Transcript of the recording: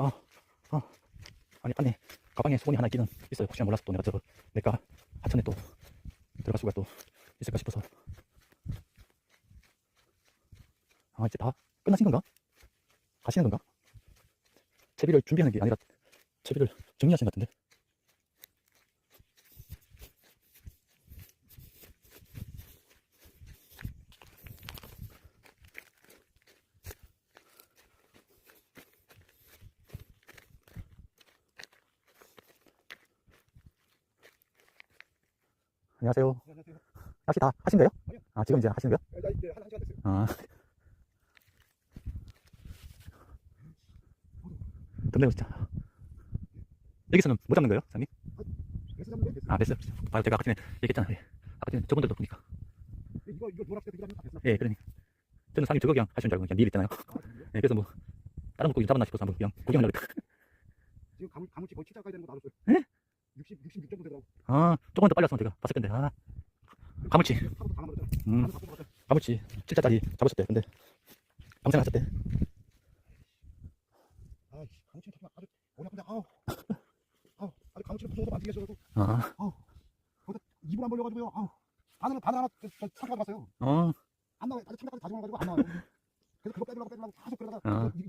아, 아. 아니, 안에 가방에 수건이 하나 있기는 있어요. 혹시나 몰라서 또 내가 저 내가 하천에 또 들어갈 수가 또 있을까 싶어서. 아, 이제 다 끝나신 건가? 가시는 건가? 채비를 준비하는 게 아니라 채비를 정리하신 것 같은데. 안녕하세요. 안녕하세요. 낚시 다 하신 거예요? 아니요. 아, 지금 이제 하시는 거예요? 야, 이제 한, 한 시간 됐어요. 아. 덤벼요, 진짜. 여기서는 못 잡는 거예요, 사장님? 베스 잡는 거예요. 아, 됐어요. 바로 제가 아까 전에 얘기했잖아요. 예. 아까 전에 저분들도 보니까. 이거, 이거 노랗게 되게 잡는 거 베스. 예, 그러니까. 저는 사장님 저거 그냥 하시는 줄 알고 그냥. 아, 그래요? 예, 그래서 뭐, 다른 물고기 잡았나 싶어서 한번 그냥 구경하려고 했다. 지금 가물, 가물치 거의 7자까지 되는 거 나눴어요. 예? 60, 66 정도 되더라고. 아, 조금 더 빨리 왔으면 제가 봤을 건데, 아. 남았잖아. 음, 먹었어요. 가물치 7자짜리 잡으셨대. 근데, 밤생 하셨대. 아, 씨, 가물치 정말 아주 머리 아픈데, 아우. 아우, 아주 무서워서 만지게 해서 아, 입을 안 벌려가지고요. 아우. 바늘, 바늘 하나, 상가가 갔어요. 어, 안 나와요. 아주 참나까지 다 죽어가지고 안 나와요. 그래서 그거 빼주려고 빼주려고 계속 그러다가 아. 이-